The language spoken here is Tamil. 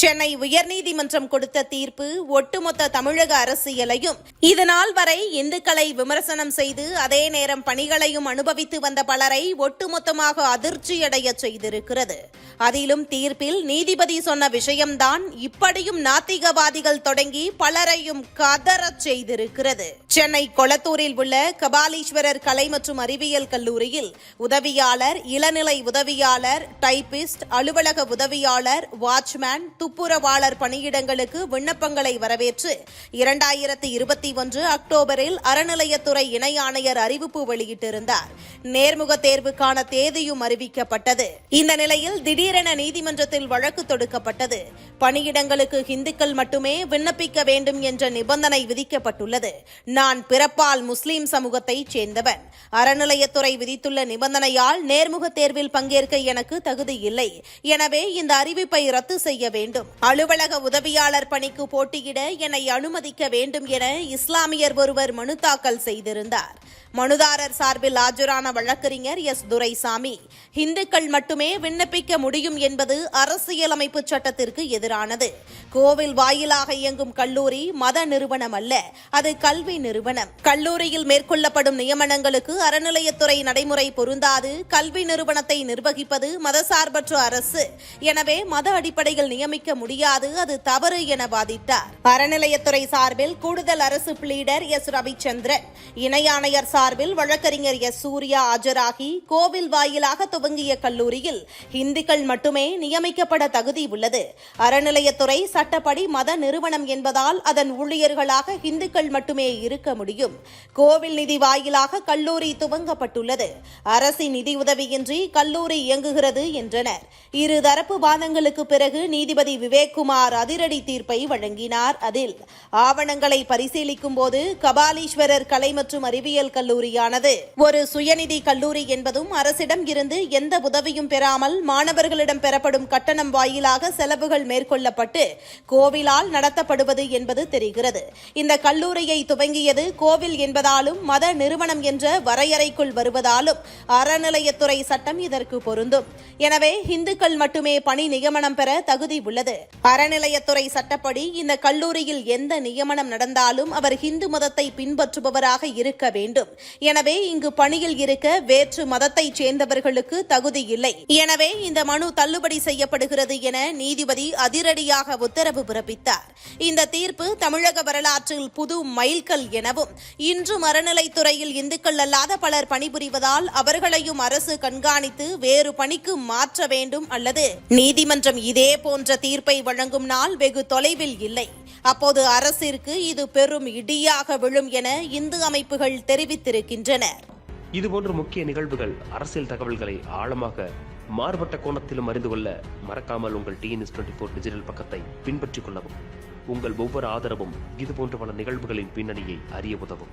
சென்னை உயர்நீதிமன்றம் கொடுத்த தீர்ப்பு ஒட்டுமொத்த தமிழக அரசியலையும். இதுநாள் வரை இந்துக்களை விமர்சனம் செய்து அதே நேரம் பணிகளையும் அனுபவித்து வந்த பலரை ஒட்டுமொத்தமாக அதிர்ச்சியடைய செய்திருக்கிறது. அதிலும் தீர்ப்பில் நீதிபதி சொன்ன விஷயம்தான் இப்படியும் நாத்திகவாதிகள் தொடங்கி பலரையும் கதறச் செய்திருக்கிறது. சென்னை கொளத்தூரில் உள்ள கபாலீஸ்வரர் கலை மற்றும் அறிவியல் கல்லூரியில் உதவியாளர் இளநிலை உதவியாளர் டைபிஸ்ட் அலுவலக உதவியாளர் வாட்ச்மேன் துப்புரவாளர் பணியிடங்களுக்கு விண்ணப்பங்களை வரவேற்று இரண்டாயிரத்தி இருபத்தி ஒன்று அக்டோபரில் அறநிலையத்துறை இணை ஆணையர் அறிவிப்பு வெளியிட்டிருந்தார். நேர்முக தேர்வுக்கான தேதியும் அறிவிக்கப்பட்டது. இந்த நிலையில் திடீரென நீதிமன்றத்தில் வழக்கு தொடுக்கப்பட்டது. பணியிடங்களுக்கு இந்துக்கள் மட்டுமே விண்ணப்பிக்க வேண்டும் என்ற நிபந்தனை விதிக்கப்பட்டுள்ளது. நான் பிறப்பால் முஸ்லிம் சமூகத்தைச் சேர்ந்தவன். அறநிலையத்துறை விதித்துள்ள நிபந்தனையால் நேர்முக தேர்வில் பங்கேற்க எனக்கு தகுதி இல்லை. எனவே இந்த அறிவிப்பை ரத்து செய்ய வேண்டும். அலுவலக உதவியாளர் பணிக்கு போட்டியிட என்னை அனுமதிக்க வேண்டும் என இஸ்லாமியர் ஒருவர் மனு தாக்கல் செய்திருந்தார். மனுதாரர் சார்பில் ஆஜரான வழக்கறிஞர் எஸ். துரைசாமி இந்துக்கள் மட்டுமே விண்ணப்பிக்க முடியும் என்பது அரசியலமைப்பு சட்டத்திற்கு எதிரானது. கோவில் வாயிலாக இயங்கும் கல்லூரி மத நிறுவனம் அல்ல அது கல்வி நிறுவனம். கல்லூரியில் மேற்கொள்ளப்படும் நியமனங்களுக்கு அறநிலையத்துறை நடைமுறை பொருந்தாது. கல்வி நிறுவனத்தை நிர்வகிப்பது மதசார்பற்ற அரசு. எனவே மத அடிப்படையில் நியமிக்க முடியாது அது தவறு என வாதிட்டார். அறநிலையத்துறை சார்பில் கூடுதல் அரசு பிளீடர் எஸ் ரவிச்சந்திரன். இணை ஆணையர் சார்பில் வழக்கறிஞர் எஸ் சூர்யா ஆஜராகி கோவில் வாயிலாக துவங்கிய கல்லூரியில் இந்துக்கள் மட்டுமே நியமிக்கப்பட தகுதி உள்ளது. அறநிலையத்துறை சட்டப்படி மத நிறுவனம் என்பதால் அதன் ஊழியர்களாக இந்துக்கள் மட்டுமே இருக்க முடியும். கோவில் நிதி வாயிலாக கல்லூரி துவங்கப்பட்டுள்ளது. அரசின் நிதி உதவியின்றி கல்லூரி இயங்குகிறது என்றனர். இருதரப்பு வாதங்களுக்கு பிறகு நீதிபதி விவேக்குமார் அதிரடி தீர்ப்பை வழங்கினார். அதில் ஆவணங்களை பரிசீலிக்கும் போது கபாலீஸ்வரர் கலை மற்றும் அறிவியல் கல்லூரியானது. ஒரு சுயநிதி கல்லூரி என்பதும் அரசிடம் இருந்து எந்த உதவியும் பெறாமல் மாணவர்களிடம் பெறப்படும் கட்டணம் வாயிலாக செலவுகள் மேற்கொள்ளப்பட்டு கோவிலால் நடத்தப்படுவது என்பது தெரிகிறது. இந்த கல்லூரியை துவங்கியது கோவில் என்பதாலும் மத நிறுவனம் என்ற வரையறைக்குள் வருவதாலும் அறநிலையத்துறை சட்டம் இதற்கு பொருந்தும். எனவே இந்துக்கள் மட்டுமே பணி நியமனம் பெற தகுதி உள்ளது. அறநிலையத்துறை சட்டப்படி இந்த கல்லூரியில் எந்த நியமனம் நடந்தாலும் அவர் ஹிந்து மதத்தை பின்பற்றுபவராக இருக்க வேண்டும். எனவே இங்கு பணியில் இருக்க வேற்று மதத்தைச் சேர்ந்தவர்களுக்கு தகுதி இல்லை. எனவே இந்த மனு தள்ளுபடி செய்யப்படுகிறது என நீதிபதி அதிரடியாக உத்தரவு பிறப்பித்தார். இந்த தீர்ப்பு தமிழக வரலாற்றில் புது மைல்கல் எனவும் இன்றும் அறநிலைத்துறையில் இந்துக்கள் அல்லாத பலர் பணிபுரிவதால் அவர்களையும் அரசு கண்காணித்து வேறு பணிக்கு மாற்ற வேண்டும் அல்லது நீதிமன்றம் இதே போன்ற தீர்ப்பு வழங்கும் நாள் வெகு தொலைவில் இல்லை. அப்போது அரசிற்கு இது பெரும் இடியாக விழும் என இந்து அமைப்புகள் தெரிவித்திருக்கின்றன இதுபோன்ற முக்கிய நிகழ்வுகள் அரசியல் தகவல்களை ஆழமாக மாறுபட்ட கோணத்திலும் அறிந்து கொள்ள மறக்காமல் உங்கள் டிஎன்எஸ் டுவெண்ட்டி ஃபோர் டிஜிட்டல் பக்கத்தை பின்பற்றிக் கொள்ளவும். உங்கள் ஒவ்வொரு ஆதரவும் இதுபோன்ற பல நிகழ்வுகளின் பின்னணியை அறிய உதவும்.